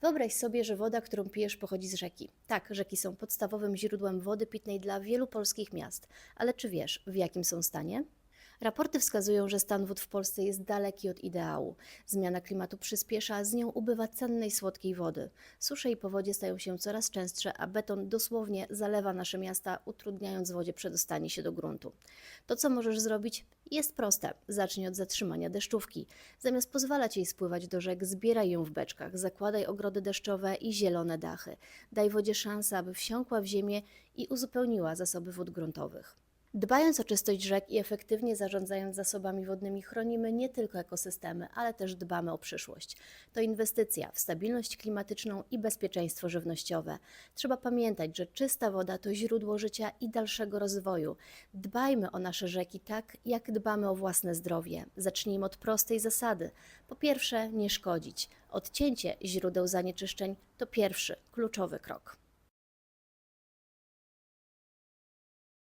Wyobraź sobie, że woda, którą pijesz, pochodzi z rzeki. Tak, rzeki są podstawowym źródłem wody pitnej dla wielu polskich miast, ale czy wiesz, w jakim są stanie? Raporty wskazują, że stan wód w Polsce jest daleki od ideału. Zmiana klimatu przyspiesza, a z nią ubywa cennej słodkiej wody. Susze i powodzie stają się coraz częstsze, a beton dosłownie zalewa nasze miasta, utrudniając wodzie przedostanie się do gruntu. To, co możesz zrobić, jest proste. Zacznij od zatrzymania deszczówki. Zamiast pozwalać jej spływać do rzek, zbieraj ją w beczkach, zakładaj ogrody deszczowe i zielone dachy. Daj wodzie szansę, aby wsiąkła w ziemię i uzupełniła zasoby wód gruntowych. Dbając o czystość rzek i efektywnie zarządzając zasobami wodnymi, chronimy nie tylko ekosystemy, ale też dbamy o przyszłość. To inwestycja w stabilność klimatyczną i bezpieczeństwo żywnościowe. Trzeba pamiętać, że czysta woda to źródło życia i dalszego rozwoju. Dbajmy o nasze rzeki tak, jak dbamy o własne zdrowie. Zacznijmy od prostej zasady. Po pierwsze, nie szkodzić. Odcięcie źródeł zanieczyszczeń to pierwszy, kluczowy krok.